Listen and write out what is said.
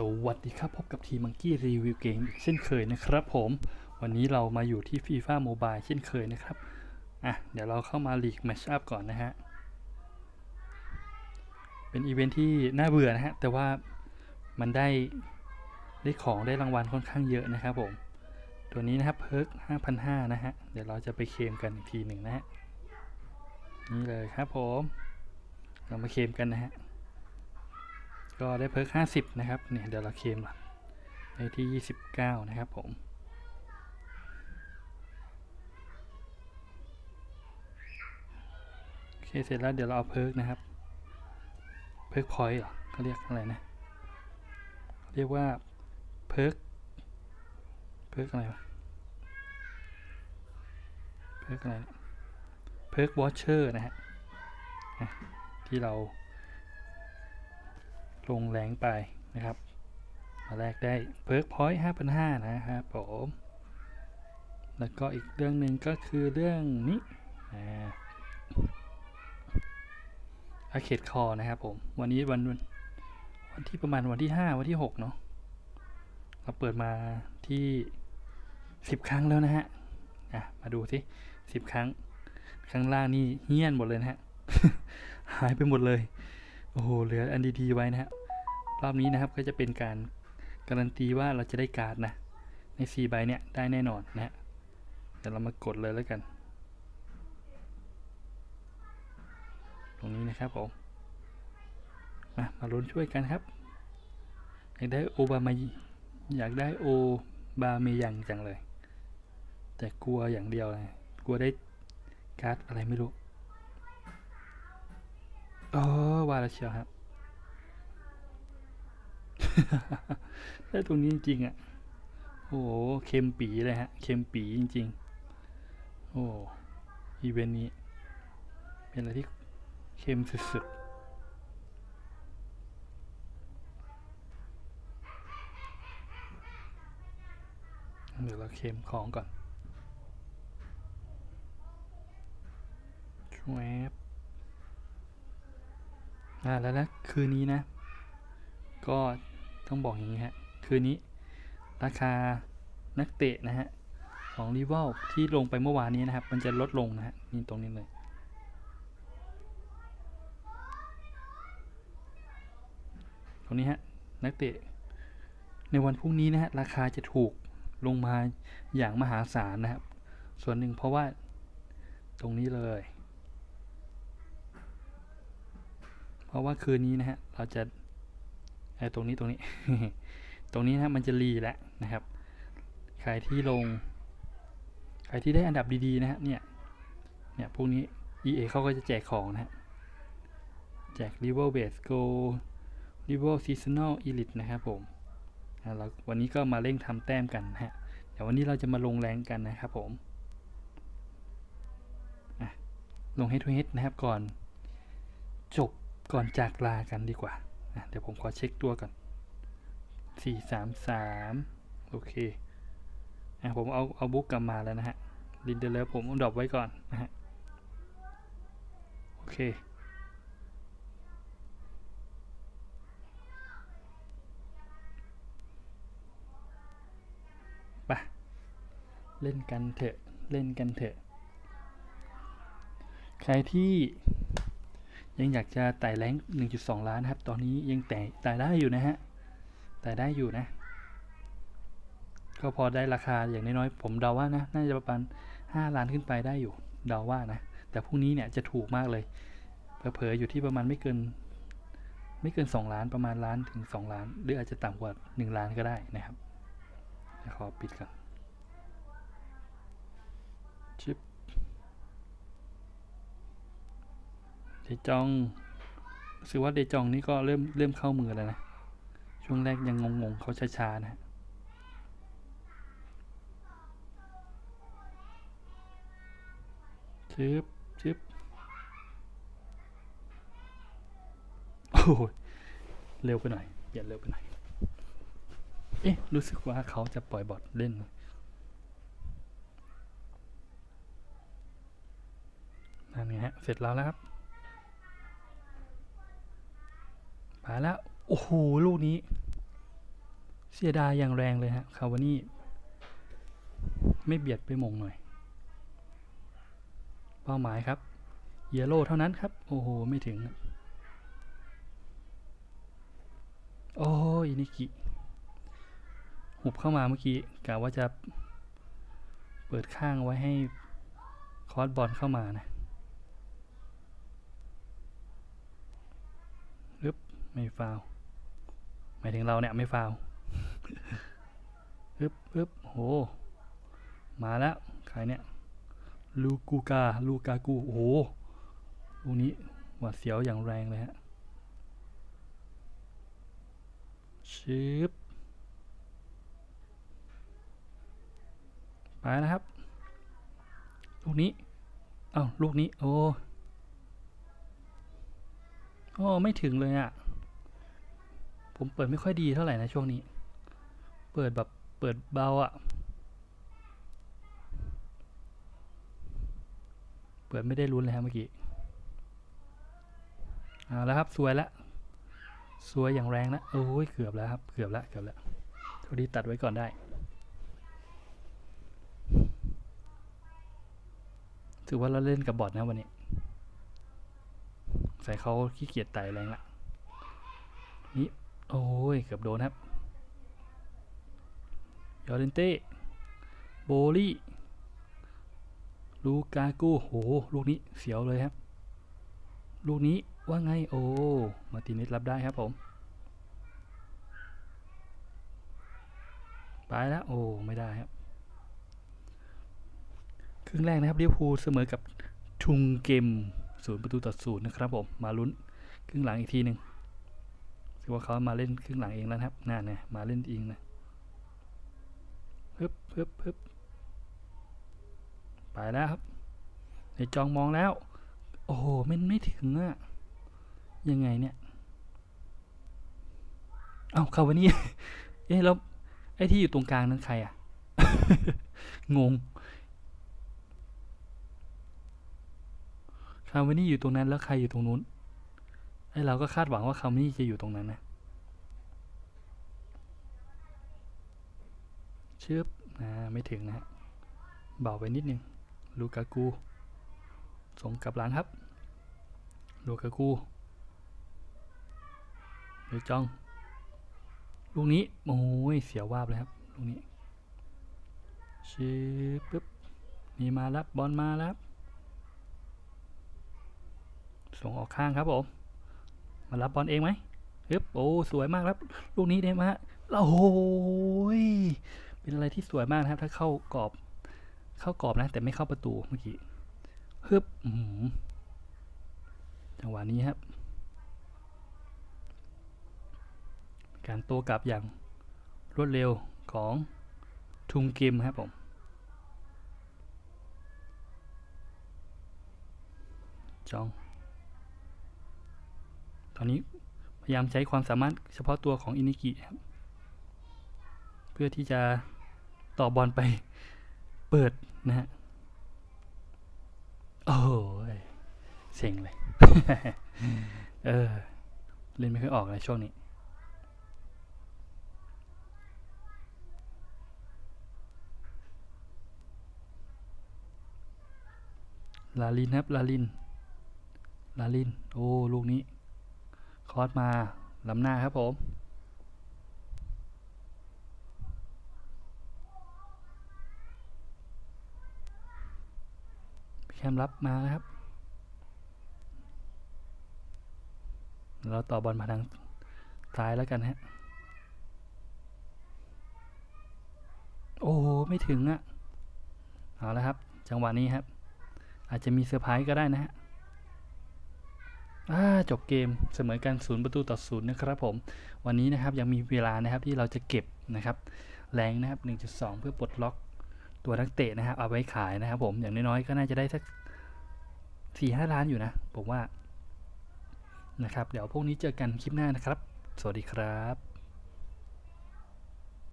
สวัสดีครับ พบกับทีมังกี้รีวิวเกมอีกเช่นเคยนะครับผมวันนี้เรามาอยู่ที่ FIFA Mobile เช่นเคยนะครับ อะ เดี๋ยวเราเข้ามาลีกแมชอัพก่อนนะฮะ เป็นอีเวนท์ที่น่าเบื่อนะฮะ แต่ว่ามันได้ ได้ของได้รางวัลค่อนข้างเยอะนะครับผม ตัวนี้นะครับเพิร์ก5,500 นะฮะ เดี๋ยวเราจะไปเคลมกันอีกทีหนึ่งนะฮะ นี่เลยครับผม เรามาเคลมกันนะฮะ ก็ได้เพิร์ก50 นะครับ เนี่ย เดี๋ยวเราเคมละในที่ 29 นะครับผม โอเค เสร็จแล้วเดี๋ยวเราเอาเพิร์กนะครับ เพิร์กพอยต์เหรอเขาเรียกอะไรนะเขาเรียกว่าเพิร์กเพิร์กอะไรวะเพิร์กอะไรเพิร์กวอชเชอร์นะฮะที่เรา ลงแรงไปนะครับ มาแรกได้เพิร์กพอยต์5,500นห้านะครับผม แล้วก็อีกเรื่องหนึ่งก็คือเรื่องนี้อาเคดคอนะครับผม วันนี้วันวันวันที่ประมาณวันที่ 5 วันที่ 6 เนาะเราเปิดมาที่ 10 ครั้งแล้วนะฮะอะมาดูสิ10 ครั้ง ข้างล่างนี่เฮี้ยนหมดเลยนะฮะ หายไปหมดเลย โอ้โห เหลืออันดีๆไว้นะฮะ รอบนี้นะครับก็จะเป็นการการันตีว่าเราจะได้การ์ดนะ ใน 4 ใบเนี่ยได้แน่นอนนะฮะเดี๋ยวเรามากดเลยแล้วกัน ตรงนี้นะครับผม มามาลุ้นช่วยกันครับ อยากได้โอบามาอยากได้โอบาเมยังจังเลย แต่กลัวอย่างเดียวเลยกลัวได้การ์ดอะไรไม่รู้ อ๋อ ว่าแล้วเชียวครับ ได้ตรงนี้จริงๆอะ โอ้โหเค็มปีเลยฮะ เค็มปีจริง ๆ โอ้อีเวนต์นี้ เป็นอะไรที่เค็มสุดๆเดี๋ยวเราเค็มของก่อนชวบอ่าแล้วนะคืนนี้นะ ก็ ต้องบอกอย่างนี้ฮะ คืนนี้ ราคานักเตะนะฮะ ของรีวอลที่ลงไปเมื่อวานนี้นะครับ มันจะลดลงนะฮะนี่ตรงนี้เลยตรงนี้ฮะนักเตะในวันพรุ่งนี้นะฮะราคาจะถูกลงมาอย่างมหาศาลนะครับ ส่วนหนึ่งเพราะว่าตรงนี้เลย เพราะว่าคืนนี้นะฮะเราจะ ตรงนี้ตรงนี้ ตรงนี้นะมันจะรีแล้วนะครับ ใครที่ลง ใครที่ได้อันดับดีๆนะฮะเนี่ยเนี่ยพวกนี้ EA เขาก็จะแจกของนะฮะแจก Rival Base Go Rival Seasonal Elite นะครับผมอะเราวันนี้ก็มาเร่งทำแต้มกันนะฮะเดี๋ยววันนี้เราจะมาลงแรงกันนะครับผมลงให้ทุกเฮดนะครับก่อน จบก่อนจากลากันดีกว่า เดี๋ยวผมขอเช็คตัวก่อนสี่สามสามโอเคอะผมเอาเอาบุ๊กกลับมาแล้วนะฮะลินเดอร์เลผมดรอปไว้ก่อนนะฮะโอเคไปเล่นกันเถอะ เล่นกันเถอะ ใครที่ ยังอยากจะไต่แรง1.2 ล้านนะครับ ตอนนี้ยังแต่ไต่ได้อยู่นะฮะไต่ได้อยู่นะ ก็พอได้ราคาอย่างน้อยๆ ผมเดาว่านะ น่าจะประมาณ 5 ล้านขึ้นไปได้อยู่ เดาว่านะ แต่พรุ่งนี้เนี่ยจะถูกมากเลย เผลอๆอยู่ที่ประมาณไม่เกิน ไม่เกิน 2 ล้านประมาณล้านถึง 2 ล้าน หรืออาจจะต่ำกว่า 1 ล้านก็ได้นะครับขอปิดก่อนชิป เดจองรู้สึกว่าเดจองนี่ก็เริ่มเริ่มเข้ามือแล้วนะ ช่วงแรกยังงงๆเขาช้าๆนะฮะชึบชึบโอ้ยเร็วไปหน่อยเปลี่ยนเร็วไปหน่อย เอ๊ะ รู้สึกว่าเขาจะปล่อยบอทเล่น นั่นไงฮะ เสร็จแล้วแล้วครับ มาแล้ว โอ้โห ลูกนี้ เสียดายอย่างแรงเลยฮะคาวานี่ไม่เบียดไปมงหน่อย เป้าหมายครับ เยโร่เท่านั้นครับ โอ้โห ไม่ถึง โอ้ยนิกิ หุบเข้ามาเมื่อกี้กะว่าจะเปิดข้างไว้ให้คอร์สบอลเข้ามานะฮึบ ไม่ฟาวหมายถึงเราเนี่ยไม่ฟาวฮึบฮึบโห มาแล้วใครเนี่ย ลูกูกา ลูกากู โอ้โหลูกนี้หวาดเสียวอย่างแรงเลยฮะชิบไปนะครับ ลูกนี้ เอ้า ลูกนี้ โอ้ โอ้ ไม่ถึงเลยอะ่ะ ผมเปิดไม่ค่อยดีเท่าไหร่นะช่วงนี้ เปิดแบบเปิดเบาอะ่ะ เปิดไม่ได้ลุ้นเลยครับเมื่อกี้เอาแล้วครับสวยแล้วสวยอย่างแรงแล้วโอ้ยเกือบแล้วครับเกือบแล้วเกือบแล้วโทษดีตัดไว้ก่อนได้ ถือว่าเราเล่นกับบอทนะวันนี้ ใส่เขาขี้เกียจไต่แรงละนี่ โอ้ย เกือบโดนครับ ยอร์เรนเต้ โบลี่ ลูกากูโห ลูกนี้เสียวเลยครับ ลูกนี้ว่าไง โอ้ มาติเนสรับได้ครับผม ไปแล้ว โอ้ ไม่ได้ครับ ครึ่งแรกนะครับเลี้ยวภูลเสมอกับทุงเกมศูนย์ประตูต่อศูนย์นะครับผม มาลุ้น ครึ่งหลังอีกทีหนึ่งือว่าเขามาเล่นครึ่งหลังเองแล้วนะครับน่าเนี่ยมาเล่นเองนะฮึบฮึบฮึบไปแล้วครับในจองมองแล้ว โอ้โหมันไม่ถึงอะยังไงเนี่ย เอาเข้าวันนี้เอ๊ะแล้วไอ้ที่อยู่ตรงกลางนั้นใครอะงงคาร์วานี่อยู่ตรงนั้นแล้วใครอยู่ตรงนู้น ไอเราก็คาดหวังว่าคาร์วานี่จะอยู่ตรงนั้นนะชึบนะไม่ถึงนะฮะเบาไปนิดนึงลูกากูส่งกลับหลังครับลูกากูเดี๋ยวจ้อง ลูกนี้ โอ้ย เสียววาบเลยครับ ลูกนี้ชิบปึ๊บนี่มาแล้วบอลมาแล้วส่งออกข้างครับผม มารับบอลเองไหมฮึบโอ้สวยมากครับ ลูกนี้ได้มาโอ้โหยเป็นอะไรที่สวยมากนะครับ ถ้าเข้ากรอบ เข้ากรอบนะ แต่ไม่เข้าประตูเมื่อกี้ฮึบอื้อหือจังหวะนี้ครับ การโต้กลับอย่างรวดเร็วของทุงเกมครับผมจอง ตอนนี้พยายามใช้ความสามารถเฉพาะตัวของอินิกิครับ เพื่อที่จะต่อบอลไปเปิดนะฮะ โอ้ยเซ็งเลย เออ เล่นไม่ค่อยออกเลยช่วงนี้ลาลินครับลาลิน ลาลิน โอ้ ลูกนี้ คอสมาลำหน้าครับผม แคมรับมานะครับ เราต่อบอลมาทางซ้ายแล้วกันฮะ โอ้โห ไม่ถึงอะ่ะ เอาแล้วครับ จังหวะนี้ครับ อาจจะมีเซอร์ไพรส์ก็ได้นะฮะ จบเกมเสมอกันศูนย์ประตูต่อศูนย์นะครับผม วันนี้นะครับยังมีเวลานะครับที่เราจะเก็บนะครับแรงนะครับ 1.2 เพื่อปลดล็อกตัวนักเตะนะครับเอาไว้ขายนะครับผมอย่างน้อยๆก็น่าจะได้สัก4-5ล้านอยู่นะ ผมว่านะครับ เดี๋ยวพวกนี้เจอกันคลิปหน้านะครับ สวัสดีครับ